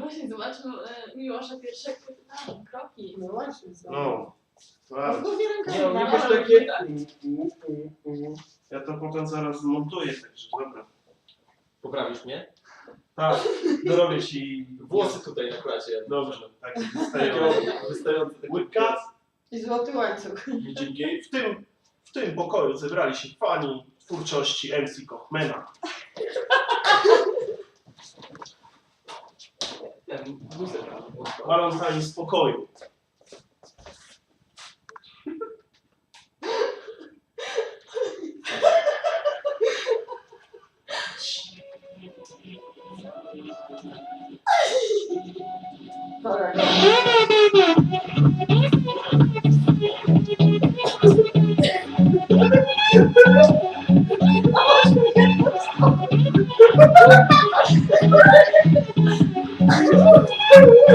Właśnie zobaczmy e, Miłosza pierwsze kroki. No właśnie, co? No. A w głowie. Nie, on no, takie... Ja to potem zaraz zmontuję, także dobra. Poprawisz mnie? Tak, dorobię ci Włosy tutaj na klasie. Dobrze, tak wystające. wystające takie Łyka. I złoty łańcuch. Dzięki. W tym, w tym pokoju zebrali się fani twórczości MC Kochmena. Tam. Valentine spokoju. Dobra,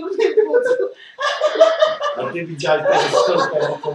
모르겠는데 뭐지? 나 데뷔 잘 때부터